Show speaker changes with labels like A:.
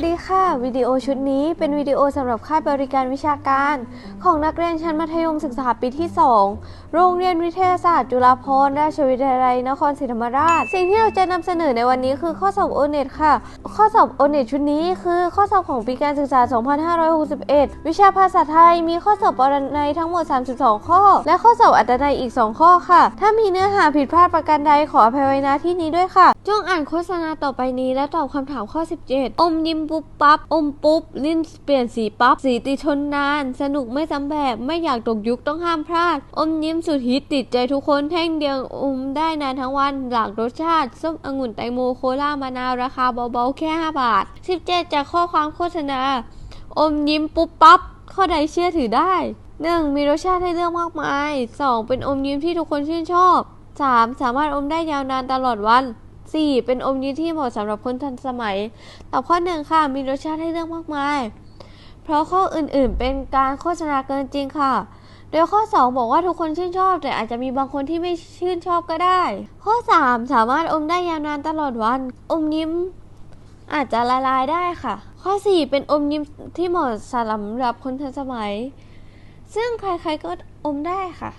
A: วัสดีค่ะ วิดีโอชุดนี้เป็นวิดีโอสำหรับค่ายบริการวิชาการ ของนักเรียนชั้นมัธยมศึกษาปีที่ 2 โรงเรียนวิทยาศาสตร์จุฬาภรณราชวิทยาลัยนครศรีธรรมราช สิ่งที่เราจะนำเสนอในวันนี้คือข้อสอบโอเน็ตค่ะ ข้อสอบโอเน็ตชุดนี้คือข้อสอบของปีการศึกษา 2561 วิชาภาษาไทยมีข้อสอบปรนัยทั้งหมด 32 ข้อ และข้อสอบอัตนัยอีก 2 ข้อค่ะ ถ้ามีเนื้อหาผิดพลาดประการใดขออภัยไว้ณที่นี้ด้วยค่ะ จงอ่านโฆษณาต่อไปนี้และตอบคำถามข้อ 17 อมยิ้มปุ๊บปั๊บอมปุ๊บลิ้นเปลี่ยนสีปั๊บสีติดทนนาน สนุกไม่ซ้ำแบบไม่อยากตกยุคต้องห้ามพลาด อมยิ้มสุดฮิตติดใจทุกคนแท่งเดียวอมได้นานทั้งวัน หลากรสชาติ ส้มองุ่นแตงโมโคลามะนาวราคาเบาๆแค่ 5 บาท 17 จากข้อความโฆษณา อมยิ้มปุ๊บปั๊บ ข้อใดเชื่อถือได้ 1. มีรสชาติให้เลือกมากมาย 2. เป็นอมยิ้มที่ทุกคนชื่นชอบ 3. สามารถอมได้ยาวนานตลอดวัน 4. เป็นอมยิ้มที่เหมาะสำหรับคนทันสมัยตอบข้อหนึ่งค่ะมีรสชาติให้เลือกมากมาย เพราะข้ออื่นๆ เป็นการโฆษณาเกินจริงค่ะ โดยข้อ 2 บอกว่าทุกคนชื่นชอบ แต่อาจจะมีบางคนที่ไม่ชื่นชอบก็ได้ ข้อ 3 สามารถอมได้ยาวนานตลอดวัน อมยิ้มอาจจะละลายได้ค่ะ ข้อ 4 เป็นอมยิ้มที่เหมาะสำหรับคนทันสมัย ซึ่งใครๆก็อมได้ค่ะ